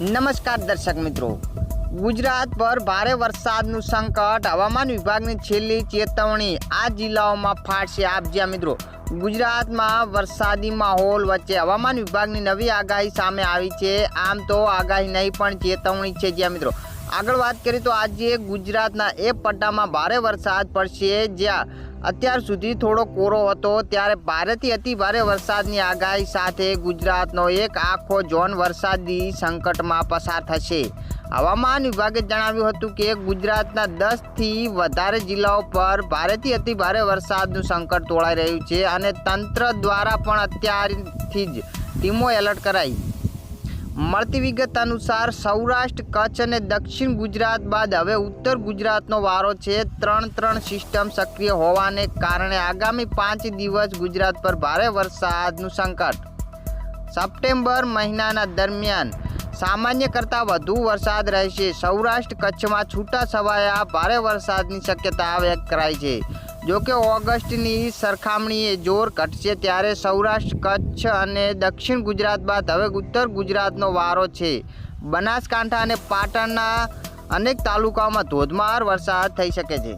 નમસ્કાર દર્શક મિત્રો. ગુજરાત પર ભારે વરસાદનું સંકટ. હવામાન વિભાગની છેલ્લી ચેતવણી આ જિલ્લાઓમાં ફાટશે. આપ જ્યાં મિત્રો, ગુજરાતમાં વરસાદી માહોલ વચ્ચે હવામાન વિભાગની નવી આગાહી સામે આવી છે. આમ તો આગાહી નહીં, પણ ચેતવણી છે જ્યાં મિત્રો. આગળ વાત કરીએ તો આજે ગુજરાતના એ પટ્ટામાં ભારે વરસાદ પડશે, જ્યાં અત્યાર સુધી થોડો કોરો હતો, ત્યારે ભારેથી અતિ ભારે વરસાદની આગાહી સાથે ગુજરાતનો એક આખો ઝોન વરસાદી સંકટમાં પસાર થશે. હવામાન વિભાગે જણાવ્યું હતું કે, ગુજરાતના દસથી વધારે જિલ્લાઓ પર ભારેથી અતિ ભારે વરસાદનું સંકટ તોળાઈ રહ્યું છે અને તંત્ર દ્વારા પણ અત્યારથી જ ટીમો એલર્ટ કરાઈ. મળતી વિગત અનુસાર સૌરાષ્ટ્ર, કચ્છ અને દક્ષિણ ગુજરાત બાદ હવે ઉત્તર ગુજરાતનો વારો છે ત્રણ ત્રણ સિસ્ટમ સક્રિય હોવાને કારણે આગામી પાંચ દિવસ ગુજરાત પર ભારે વરસાદનું સંકટ. સપ્ટેમ્બર મહિનાના દરમિયાન સામાન્ય કરતાં વધુ વરસાદ રહેશે. સૌરાષ્ટ્ર, કચ્છમાં છૂટા છવાયા ભારે વરસાદની શક્યતા વ્યક્ત કરાઈ છે. જોકે ઓગસ્ટની સરખામણીએ જોર ઘટશે ત્યારે સૌરાષ્ટ્ર, કચ્છ અને દક્ષિણ ગુજરાત બાદ હવે ઉત્તર ગુજરાતનો વારો છે. બનાસકાંઠા અને પાટણના અનેક તાલુકાઓમાં ધોધમાર વરસાદ થઈ શકે છે.